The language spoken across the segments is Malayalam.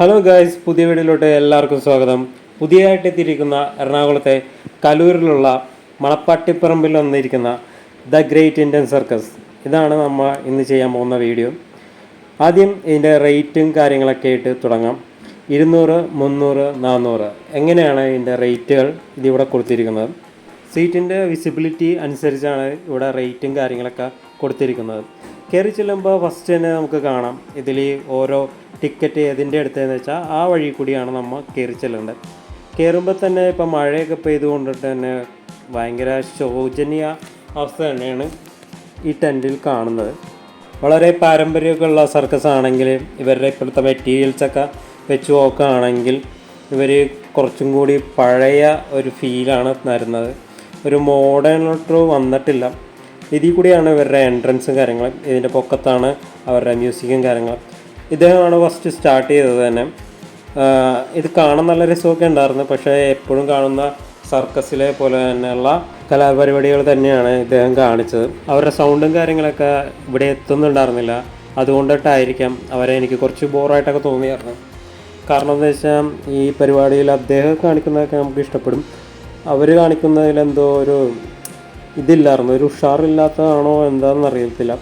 ഹലോ ഗായ്സ് പുതിയ വീഡിയോയിലോട്ട് എല്ലാവർക്കും സ്വാഗതം. പുതിയതായിട്ട് എത്തിയിരിക്കുന്ന എറണാകുളത്തെ കലൂരിലുള്ള മണപ്പാട്ടിപ്പറമ്പിൽ വന്നിരിക്കുന്ന ദ ഗ്രേറ്റ് ഇന്ത്യൻ സർക്കസ് ഇതാണ് നമ്മൾ ഇന്ന് ചെയ്യാൻ പോകുന്ന വീഡിയോ. ആദ്യം ഇതിന്റെ റേറ്റും കാര്യങ്ങളൊക്കെ ആയിട്ട് തുടങ്ങാം. ഇരുന്നൂറ് മുന്നൂറ് നാന്നൂറ്. എങ്ങനെയാണ് ഇതിന്റെ റേറ്റുകൾ ഇതിവിടെ കൊടുത്തിരിക്കുന്നത്? സീറ്റിന്റെ വിസിബിലിറ്റി അനുസരിച്ചാണ് ഇവിടെ റേറ്റും കാര്യങ്ങളൊക്കെ കൊടുത്തിരിക്കുന്നത്. കയറി ചെല്ലുമ്പോൾ ഫസ്റ്റ് തന്നെ നമുക്ക് കാണാം. ഇതിൽ ഓരോ ടിക്കറ്റ് ഏതിന്റെ അടുത്തതെന്ന് വെച്ചാൽ ആ വഴി കൂടിയാണ് നമ്മൾ കയറി ചെല്ലേണ്ടത്. കയറുമ്പോൾ തന്നെ ഇപ്പം മഴയൊക്കെ പെയ്തുകൊണ്ടിട്ട് തന്നെ ഭയങ്കര ശോചനീയ അവസ്ഥ തന്നെയാണ് ഈ ടെന്റിൽ കാണുന്നത്. വളരെ പാരമ്പര്യമൊക്കെ ഉള്ള സർക്കസ് ആണെങ്കിൽ ഇവരുടെ ഇപ്പോഴത്തെ മെറ്റീരിയൽസൊക്കെ വെച്ച് നോക്കുകയാണെങ്കിൽ ഇവർ കുറച്ചും കൂടി പഴയ ഒരു ഫീലാണ് തരുന്നത്. ഒരു മോഡേണിലോട്ട് വന്നിട്ടില്ല. ഇതിൽ കൂടിയാണ് ഇവരുടെ എൻട്രൻസും കാര്യങ്ങളും. ഇതിന്റെ പൊക്കത്താണ് അവരുടെ മ്യൂസിക്കും കാര്യങ്ങളും. ഇദ്ദേഹമാണ് ഫസ്റ്റ് സ്റ്റാർട്ട് ചെയ്തത് തന്നെ. ഇത് കാണാൻ നല്ല രസമൊക്കെ ഉണ്ടായിരുന്നു. പക്ഷേ എപ്പോഴും കാണുന്ന സർക്കസിലെ പോലെ തന്നെയുള്ള കലാപരിപാടികൾ തന്നെയാണ് ഇദ്ദേഹം കാണിച്ചത്. അവരുടെ സൗണ്ടും കാര്യങ്ങളൊക്കെ ഇവിടെ എത്തുന്നുണ്ടായിരുന്നില്ല. അതുകൊണ്ടിട്ടായിരിക്കാം അവരെ എനിക്ക് കുറച്ച് ബോറായിട്ടൊക്കെ തോന്നിയായിരുന്നു. കാരണം എന്താ വെച്ചാൽ ഈ പരിപാടിയിൽ അദ്ദേഹം കാണിക്കുന്നതൊക്കെ നമുക്ക് ഇഷ്ടപ്പെടും. അവർ കാണിക്കുന്നതിൽ എന്തോ ഒരു ഇതില്ലായിരുന്നു. ഒരു ഉഷാറില്ലാത്തതാണോ എന്താണെന്ന് അറിയത്തില്ല.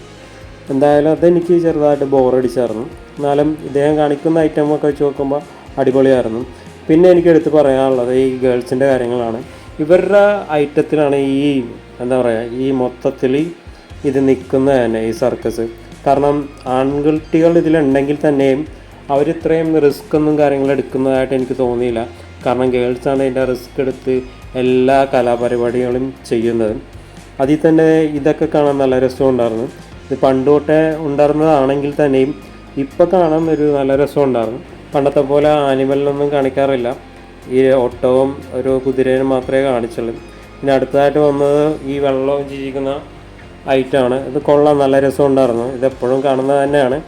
എന്തായാലും അതെനിക്ക് ചെറുതായിട്ട് ബോറടിച്ചായിരുന്നു. എന്നാലും ഇദ്ദേഹം കാണിക്കുന്ന ഐറ്റം ഒക്കെ വെച്ച് നോക്കുമ്പോൾ അടിപൊളിയായിരുന്നു. പിന്നെ എനിക്ക് എടുത്ത് പറയാനുള്ളത് ഈ ഗേൾസിന്റെ കാര്യങ്ങളാണ്. ഇവരുടെ ഐറ്റത്തിലാണ് ഈ എന്താ പറയുക ഈ മൊത്തത്തിൽ ഇത് നിൽക്കുന്നത് തന്നെ ഈ സർക്കസ്. കാരണം ആൺകുട്ടികൾ ഇതിലുണ്ടെങ്കിൽ തന്നെയും അവർ ഇത്രയും റിസ്ക് ഒന്നും കാര്യങ്ങൾ എടുക്കുന്നതായിട്ട് എനിക്ക് തോന്നിയില്ല. കാരണം ഗേൾസാണ് ഇതിന്റെ റിസ്ക് എടുത്ത് എല്ലാ കലാപരിപാടികളും ചെയ്യുന്നത്. അതിൽ തന്നെ ഇതൊക്കെ കാണാൻ നല്ല രസമുണ്ടായിരുന്നു. ഇത് പണ്ട് തൊട്ടേ ഉണ്ടായിരുന്നതാണെങ്കിൽ തന്നെയും ഇപ്പോൾ കാണാൻ ഒരു നല്ല രസമുണ്ടായിരുന്നു. പണ്ടത്തെ പോലെ ആനിമലിനൊന്നും കാണിക്കാറില്ല. ഈ ഒട്ടവും ഒരു കുതിരേനും മാത്രമേ കാണിച്ചുള്ളൂ. പിന്നെ അടുത്തതായിട്ട് വന്നത് ഈ വെള്ളവും ജീവിക്കുന്ന ഐറ്റമാണ് ഇത് കൊള്ളാം നല്ല രസം രസമുണ്ടായിരുന്നു. ഇതെപ്പോഴും കാണുന്നത് തന്നെയാണ്.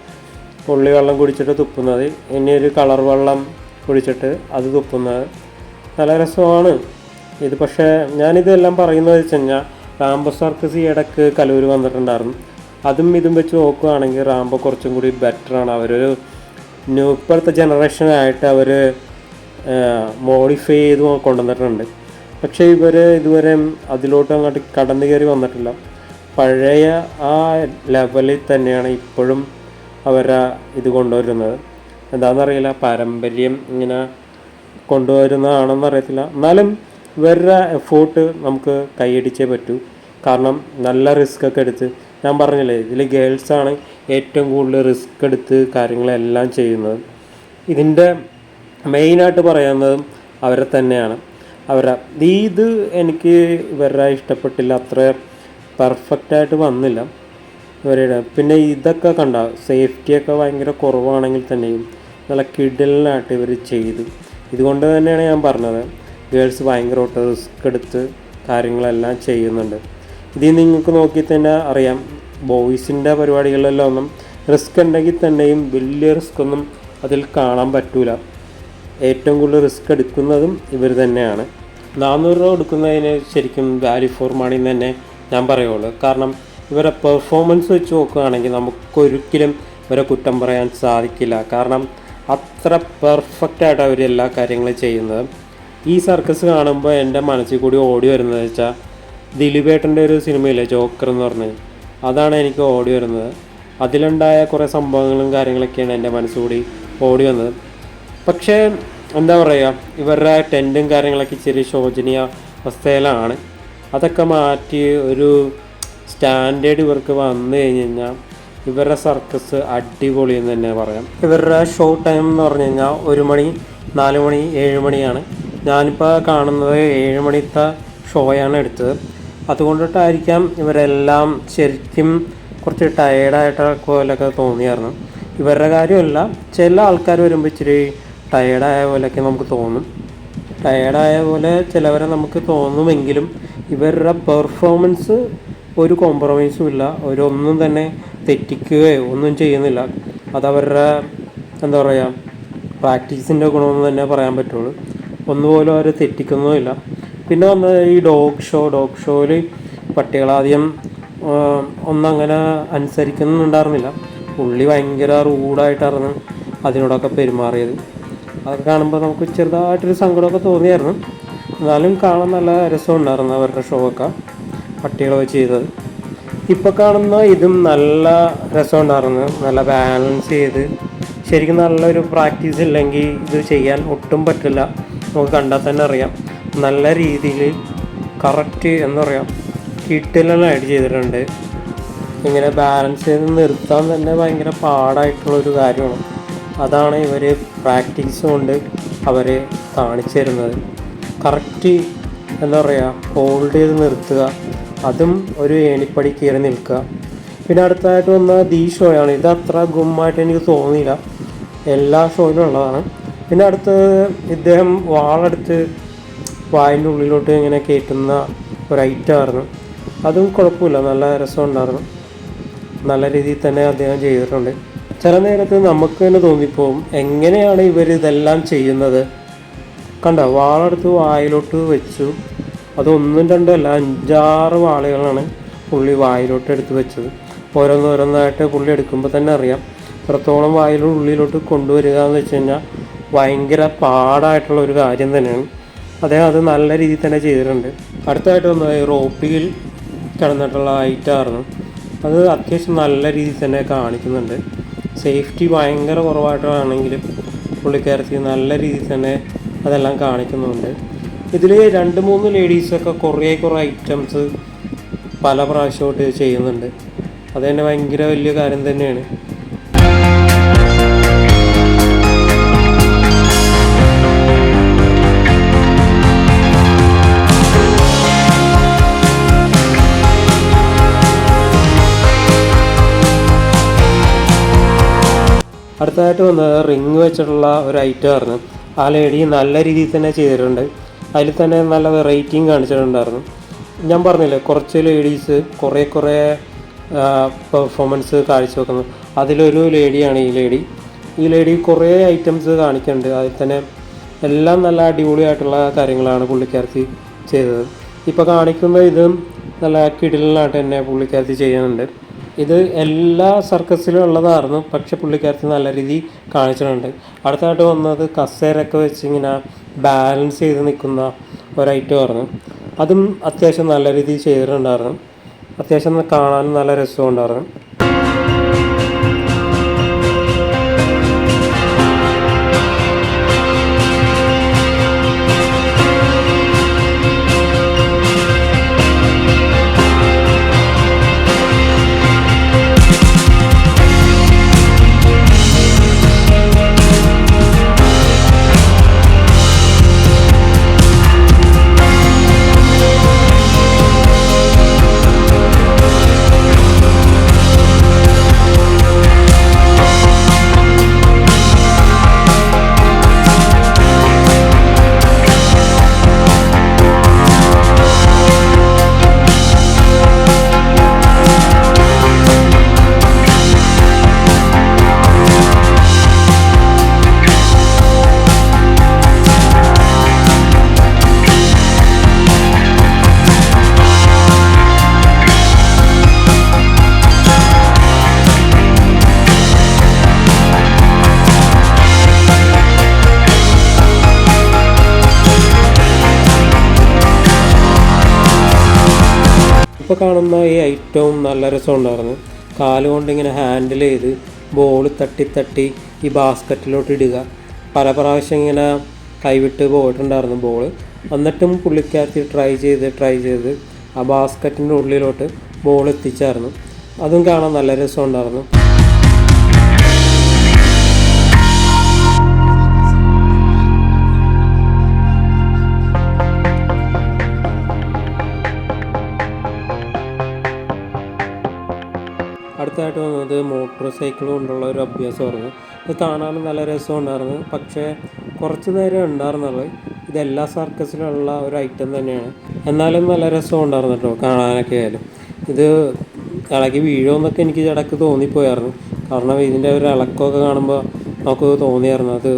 പുള്ളി വെള്ളം കുടിച്ചിട്ട് തുപ്പുന്നത്. ഇനി ഒരു കളർ വെള്ളം കുടിച്ചിട്ട് അത് തുപ്പുന്നത്. നല്ല രസമാണ്. ഇത് പക്ഷേ ഞാനിതെല്ലാം പറയുന്നത് വെച്ച് കഴിഞ്ഞാൽ റാംബോ സർക്കസ് ഈ ഇടയ്ക്ക് കലൂർ വന്നിട്ടുണ്ടായിരുന്നു. അതും ഇതും വെച്ച് നോക്കുകയാണെങ്കിൽ റാംബോ കുറച്ചും കൂടി ബെറ്ററാണ് അവരൊരു ന്യൂ ഇപ്പോഴത്തെ ജനറേഷനായിട്ട് അവർ മോഡിഫൈ ചെയ്ത് കൊണ്ടുവന്നിട്ടുണ്ട്. പക്ഷേ ഇവർ ഇതുവരെ അതിലോട്ട് അങ്ങോട്ട് കടന്നു കയറി വന്നിട്ടില്ല. പഴയ ആ ലെവലിൽ തന്നെയാണ് ഇപ്പോഴും അവർ ഇത് കൊണ്ടുവരുന്നത്. എന്താണെന്നറിയില്ല പാരമ്പര്യം ഇങ്ങനെ കൊണ്ടുവരുന്നതാണെന്ന് അറിയത്തില്ല എന്നാലും ഇവരുടെ എഫോർട്ട് നമുക്ക് കൈയടിച്ചേ പറ്റൂ. കാരണം നല്ല റിസ്ക് ഒക്കെ എടുത്ത് ഞാൻ പറഞ്ഞില്ലേ ഇതിൽ ഗേൾസാണ് ഏറ്റവും കൂടുതൽ റിസ്ക് എടുത്ത് കാര്യങ്ങളെല്ലാം ചെയ്യുന്നത്. ഇതിന്റെ മെയിനായിട്ട് പറയുന്നതും അവരെ തന്നെയാണ്. അവരെ ഇത് എനിക്ക് ഇവരുടെ ഇഷ്ടപ്പെട്ടില്ല അത്ര പെർഫെക്റ്റായിട്ട് വന്നില്ല. ഇവരുടെ പിന്നെ ഇതൊക്കെ കണ്ട സേഫ്റ്റിയൊക്കെ ഭയങ്കര കുറവാണെങ്കിൽ തന്നെയും നല്ല കിടലിനായിട്ട് ഇവർ ചെയ്തു. ഇതുകൊണ്ട് തന്നെയാണ് ഞാൻ പറഞ്ഞത്. ഗേൾസ് ഭയങ്കര ഒട്ട് റിസ്ക് എടുത്ത് കാര്യങ്ങളെല്ലാം ചെയ്യുന്നുണ്ട്. ഇതിൽ നിങ്ങൾക്ക് നോക്കി തന്നെ അറിയാം. ബോയ്സിന്റെ പരിപാടികളിലെല്ലാം ഒന്നും റിസ്ക് ഉണ്ടെങ്കിൽ തന്നെയും വലിയ റിസ്ക് ഒന്നും അതിൽ കാണാൻ പറ്റൂല. ഏറ്റവും കൂടുതൽ റിസ്ക് എടുക്കുന്നതും ഇവർ തന്നെയാണ്. നാനൂറ് രൂപ എടുക്കുന്നതിന് ശരിക്കും വാല്യൂ ഫോർ മണി തന്നെ ഞാൻ പറയുള്ളൂ. കാരണം ഇവരെ പെർഫോമൻസ് വെച്ച് നോക്കുകയാണെങ്കിൽ നമുക്കൊരിക്കലും ഇവരെ കുറ്റം പറയാൻ സാധിക്കില്ല. കാരണം അത്ര പെർഫെക്റ്റ് ആയിട്ട് അവർ എല്ലാ കാര്യങ്ങളും ചെയ്യുന്നത്. ഈ സർക്കസ് കാണുമ്പോൾ എന്റെ മനസ്സിൽ കൂടി ഓടി വരുന്നത് വെച്ചാൽ ദിലീപേട്ടന്റെ ഒരു സിനിമയില്ലേ ജോക്കർ എന്ന് പറഞ്ഞ്. അതാണ് എനിക്ക് ഓടി വരുന്നത്. അതിലുണ്ടായ കുറേ സംഭവങ്ങളും കാര്യങ്ങളൊക്കെയാണ് എന്റെ മനസ്സുകൂടി ഓടി വന്നത്. പക്ഷേ എന്താ പറയുക ഇവരുടെ ടെന്റും കാര്യങ്ങളൊക്കെ ചെറിയ ശോചനീയ അവസ്ഥയിലാണ്. അതൊക്കെ മാറ്റി ഒരു സ്റ്റാൻഡേർഡ് ഇവർക്ക് വന്നു കഴിഞ്ഞ് കഴിഞ്ഞാൽ ഇവരുടെ സർക്കസ് അടിപൊളി എന്ന് തന്നെ പറയാം. ഇവരുടെ ഷോ ടൈം എന്ന് പറഞ്ഞു കഴിഞ്ഞാൽ ഒരു മണി നാല് മണി ഏഴ് മണിയാണ്. ഞാനിപ്പോൾ കാണുന്നത് ഏഴ് മണിത്തെ ഷോയാണ് എടുത്തത്. അതുകൊണ്ടിട്ടായിരിക്കാം ഇവരെല്ലാം ശരിക്കും കുറച്ച് ടയേർഡായിട്ട് പോലൊക്കെ തോന്നിയായിരുന്നു. ഇവരുടെ കാര്യമല്ല ചില ആൾക്കാർ വരുമ്പോൾ ഇച്ചിരി ടയേർഡായ പോലെയൊക്കെ നമുക്ക് തോന്നും. ടയേർഡായ പോലെ ചിലവരെ നമുക്ക് തോന്നുമെങ്കിലും ഇവരുടെ പെർഫോമൻസ് ഒരു കോംപ്രമൈസും ഇല്ല. അവരൊന്നും തന്നെ തെറ്റിക്കുകയോ ഒന്നും ചെയ്യുന്നില്ല. അതവരുടെ എന്താ പറയുക പ്രാക്ടീസിന്റെ ഗുണമെന്ന് തന്നെ പറയാൻ പറ്റുള്ളൂ. ഒന്നുപോലും അവരെ തെറ്റിക്കുന്നതുമില്ല. പിന്നെ വന്ന ഈ ഡോഗ് ഷോ ഡോഗ് ഷോയിൽ പട്ടികളാദ്യം ഒന്നങ്ങനെ അനുസരിക്കുന്നുണ്ടായിരുന്നില്ല. പുള്ളി ഭയങ്കര റൂഡായിട്ടായിരുന്നു അതിനോടൊക്കെ പെരുമാറിയത്. അതൊക്കെ കാണുമ്പോൾ നമുക്ക് ചെറുതായിട്ടൊരു സങ്കടമൊക്കെ തോന്നിയായിരുന്നു. എന്നാലും കാണാൻ നല്ല രസമുണ്ടായിരുന്നു അവരുടെ ഷോ ഒക്കെ പട്ടികളെ ചെയ്തത്. ഇപ്പോൾ കാണുന്ന ഇതും നല്ല രസമുണ്ടായിരുന്നു. നല്ല ബാലൻസ് ചെയ്ത് ശരിക്കും നല്ലൊരു പ്രാക്ടീസ് ഇല്ലെങ്കിൽ ഇത് ചെയ്യാൻ ഒട്ടും പറ്റില്ല. നമുക്ക് കണ്ടാൽ തന്നെ അറിയാം. നല്ല രീതിയിൽ കറക്റ്റ് എന്താ പറയുക ആഡ് ചെയ്തിട്ടുണ്ട്. ഇങ്ങനെ ബാലൻസ് ചെയ്ത് നിർത്താൻ തന്നെ ഭയങ്കര പാടായിട്ടുള്ളൊരു കാര്യമാണ്. അതാണ് ഇവർ പ്രാക്ടീസ് കൊണ്ട് അവർ കാണിച്ചു തരുന്നത്. കറക്റ്റ് എന്താ പറയുക ഹോൾഡ് ചെയ്ത് നിർത്തുക. അതും ഒരു ഏണിപ്പടി കയറി നിൽക്കുക. പിന്നെ അടുത്തതായിട്ട് വന്ന ദീ ഷോയാണ് ഇത് അത്ര ഗുമ്മായിട്ട് എനിക്ക് തോന്നിയില്ല. എല്ലാ ഷോയിലും ഉള്ളതാണ്. പിന്നെ അടുത്തത് ഇദ്ദേഹം വാളെടുത്ത് വായിന്റെ ഉള്ളിലോട്ട് ഇങ്ങനെ കയറ്റുന്ന ഒരു ഐറ്റമായിരുന്നു അതും കുഴപ്പമില്ല നല്ല രസമുണ്ടായിരുന്നു നല്ല രീതിയിൽ തന്നെ അദ്ദേഹം ചെയ്തിട്ടുണ്ട്. ചില നേരത്ത് നമുക്ക് തന്നെ തോന്നിപ്പോവും എങ്ങനെയാണ് ഇവർ ഇതെല്ലാം ചെയ്യുന്നത്? കണ്ട വാളെടുത്ത് വായിലോട്ട് വെച്ചു. അതൊന്നും രണ്ടും അല്ല അഞ്ചാറ് വാളുകളാണ് പുള്ളി വായിലോട്ട് എടുത്ത് വെച്ചത്. ഓരോന്നോരോന്നായിട്ട് പുള്ളി എടുക്കുമ്പോൾ തന്നെ അറിയാം. എത്രത്തോളം വായിലുള്ളിലോട്ട് കൊണ്ടുവരിക എന്ന് വെച്ച് കഴിഞ്ഞാൽ ഭയങ്കര പാടായിട്ടുള്ള ഒരു കാര്യം തന്നെയാണ്. അദ്ദേഹം അത് നല്ല രീതിയിൽ തന്നെ ചെയ്തിട്ടുണ്ട്. അടുത്തതായിട്ട് വന്നത് റോപ്പിയിൽ കിടന്നിട്ടുള്ള ഐറ്റായിരുന്നു. അത് അത്യാവശ്യം നല്ല രീതിയിൽ തന്നെ കാണിക്കുന്നുണ്ട്. സേഫ്റ്റി ഭയങ്കര കുറവായിട്ടാണെങ്കിലും പുള്ളിക്കാരത്തി നല്ല രീതിയിൽ തന്നെ അതെല്ലാം കാണിക്കുന്നുണ്ട്. ഇതിൽ രണ്ട് മൂന്ന് ലേഡീസൊക്കെ കുറേ കുറേ ഐറ്റംസ് പല പ്രാവശ്യമായിട്ട് ചെയ്യുന്നുണ്ട്. അത് തന്നെ ഭയങ്കര വലിയ കാര്യം തന്നെയാണ്. അടുത്തതായിട്ട് വന്നത് റിങ് വെച്ചിട്ടുള്ള ഒരു ഐറ്റം ആയിരുന്നു. ആ ലേഡി നല്ല രീതിയിൽ തന്നെ ചെയ്തിട്ടുണ്ട്. അതിൽ തന്നെ നല്ല വെറൈറ്റിയും കാണിച്ചിട്ടുണ്ടായിരുന്നു. ഞാൻ പറഞ്ഞില്ലേ കുറച്ച് ലേഡീസ് കുറേ കുറേ പെർഫോമൻസ് കാഴ്ചവെക്കുന്നു അതിലൊരു ലേഡിയാണ് ഈ ലേഡി ഈ ലേഡി കുറേ ഐറ്റംസ് കാണിക്കുന്നുണ്ട്. അതിൽ തന്നെ എല്ലാം നല്ല അടിപൊളിയായിട്ടുള്ള കാര്യങ്ങളാണ് പുള്ളിക്കാരത്തി ചെയ്തത്. ഇപ്പോൾ കാണിക്കുന്ന ഇതും നല്ല കിടിലായിട്ട് തന്നെ പുള്ളിക്കാരത്തി ചെയ്യുന്നുണ്ട്. ഇത് എല്ലാ സർക്കസിലും ഉള്ളതായിരുന്നു. പക്ഷെ പുള്ളിക്കാരത്തിൽ നല്ല രീതിയിൽ കാണിച്ചിട്ടുണ്ട്. അടുത്തായിട്ട് വന്നത് കസേരൊക്കെ വെച്ച് ഇങ്ങനെ ബാലൻസ് ചെയ്ത് നിൽക്കുന്ന ഒരു ഐറ്റം ആയിരുന്നു. അതും അത്യാവശ്യം നല്ല രീതിയിൽ ചെയ്തിട്ടുണ്ടായിരുന്നു. അത്യാവശ്യം കാണാനും നല്ല രസമുണ്ടായിരുന്നു ഇപ്പോൾ കാണുന്ന ഈ ഐറ്റവും നല്ല രസമുണ്ടായിരുന്നു കാലുകൊണ്ട് ഇങ്ങനെ ഹാൻഡിൽ ചെയ്ത് ബോൾ തട്ടി തട്ടി ഈ ബാസ്ക്കറ്റിലോട്ട് ഇടുക. പല പ്രാവശ്യം ഇങ്ങനെ കൈവിട്ട് പോയിട്ടുണ്ടായിരുന്നു ബോൾ എന്നിട്ടും പുള്ളിക്കാരത്തി ട്രൈ ചെയ്ത് ട്രൈ ചെയ്ത് ആ ബാസ്ക്കറ്റിന്റെ ഉള്ളിലോട്ട് ബോൾ എത്തിച്ചായിരുന്നു. അതും കാണാൻ നല്ല രസമുണ്ടായിരുന്നു മോട്ടോർ സൈക്കിൾ കൊണ്ടുള്ള ഒരു അഭ്യാസമായിരുന്നു. ഇത് കാണാനും നല്ല രസമുണ്ടായിരുന്നു. പക്ഷേ കുറച്ച് നേരം ഉണ്ടായിരുന്നുള്ളൂ. ഇതെല്ലാ സർക്കസിലുള്ള ഒരു ഐറ്റം തന്നെയാണ്. എന്നാലും നല്ല രസം ഉണ്ടായിരുന്നു കേട്ടോ കാണാനൊക്കെ ആയാലും. ഇത് ഇളകി വീഴുമെന്നൊക്കെ എനിക്ക് ഇടയ്ക്ക് തോന്നിപ്പോയായിരുന്നു. കാരണം ഇതിന്റെ ഒരു ഇളക്കമൊക്കെ കാണുമ്പോൾ നമുക്ക് തോന്നിയായിരുന്നു അത്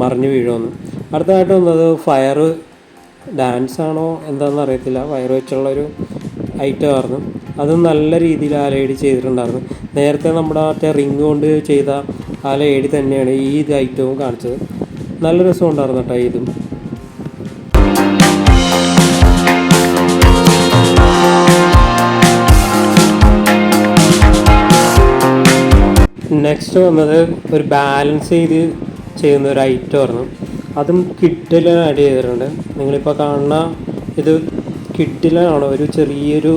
മറിഞ്ഞു വീഴുമെന്ന്. അടുത്തതായിട്ട് വന്നത് ഫയർ ഡാൻസ് ആണോ എന്താണെന്ന് അറിയത്തില്ല. ഫയർ വെച്ചുള്ളൊരു ഐറ്റം ആയിരുന്നു. അതും നല്ല രീതിയിൽ ആ ലേഡി ചെയ്തിട്ടുണ്ടായിരുന്നു. നേരത്തെ നമ്മുടെ മറ്റേ റിങ് കൊണ്ട് ചെയ്ത ആ ലേഡി തന്നെയാണ് ഈ ഇത് ഐറ്റവും കാണിച്ചത്. നല്ല രസം ഉണ്ടായിരുന്നു കേട്ടോ ഇതും. നെക്സ്റ്റ് വന്നത് ഒരു ബാലൻസ് ചെയ്ത് ചെയ്യുന്ന ഒരു ഐറ്റം ആയിരുന്നു. അതും കിഡിലാണ് ആഡ് ചെയ്തിട്ടുണ്ട്. നിങ്ങളിപ്പോൾ കാണുന്ന ഇത് കിഡിലാണ് ഒരു ചെറിയൊരു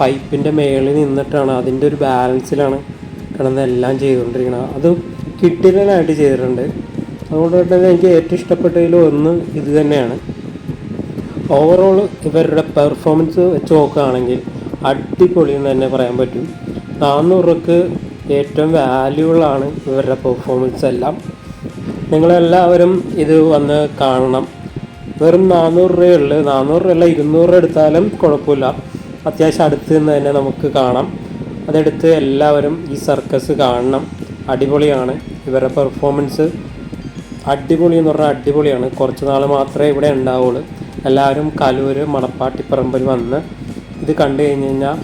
പൈപ്പിന്റെ മേളിൽ നിന്നിട്ടാണ്. അതിന്റെ ഒരു ബാലൻസിലാണ് കിടന്ന് എല്ലാം ചെയ്തുകൊണ്ടിരിക്കുന്നത്. അത് കിറ്റിലായിട്ട് ചെയ്തിട്ടുണ്ട്. അതുകൊണ്ട് തന്നെ എനിക്ക് ഏറ്റവും ഇഷ്ടപ്പെട്ടതിൽ ഒന്ന് ഇത് തന്നെയാണ്. ഓവറോൾ ഇവരുടെ പെർഫോമൻസ് വെച്ച് നോക്കുകയാണെങ്കിൽ അടിപൊളി എന്ന് തന്നെ പറയാൻ പറ്റും. നാനൂറുക്ക് ഏറ്റവും വാല്യൂബിളാണ് ഇവരുടെ പെർഫോമൻസ് എല്ലാം. നിങ്ങളെല്ലാവരും ഇത് വന്ന് കാണണം. വെറും നാനൂറ് രൂപയുള്ളൂ നാനൂറ് രൂപയല്ല ഇരുന്നൂറ് എടുത്താലും കുഴപ്പമില്ല. അത്യാവശ്യം അടുത്ത് നിന്ന് തന്നെ നമുക്ക് കാണാം. അതെടുത്ത് എല്ലാവരും ഈ സർക്കസ് കാണണം. അടിപൊളിയാണ്. ഇവരുടെ പെർഫോമൻസ് അടിപൊളി എന്ന് പറഞ്ഞാൽ അടിപൊളിയാണ്. കുറച്ച് നാൾ മാത്രമേ ഇവിടെ ഉണ്ടാവുള്ളൂ. എല്ലാവരും കലൂര് മണപ്പാട്ടിപ്പറമ്പിൽ വന്ന് ഇത് കണ്ടു കഴിഞ്ഞ് കഴിഞ്ഞാൽ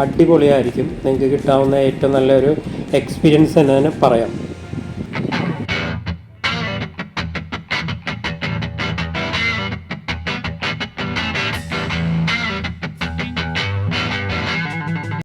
അടിപൊളിയായിരിക്കും. നിങ്ങൾക്ക് കിട്ടാവുന്ന ഏറ്റവും നല്ലൊരു എക്സ്പീരിയൻസ് എന്ന് തന്നെ പറയാം.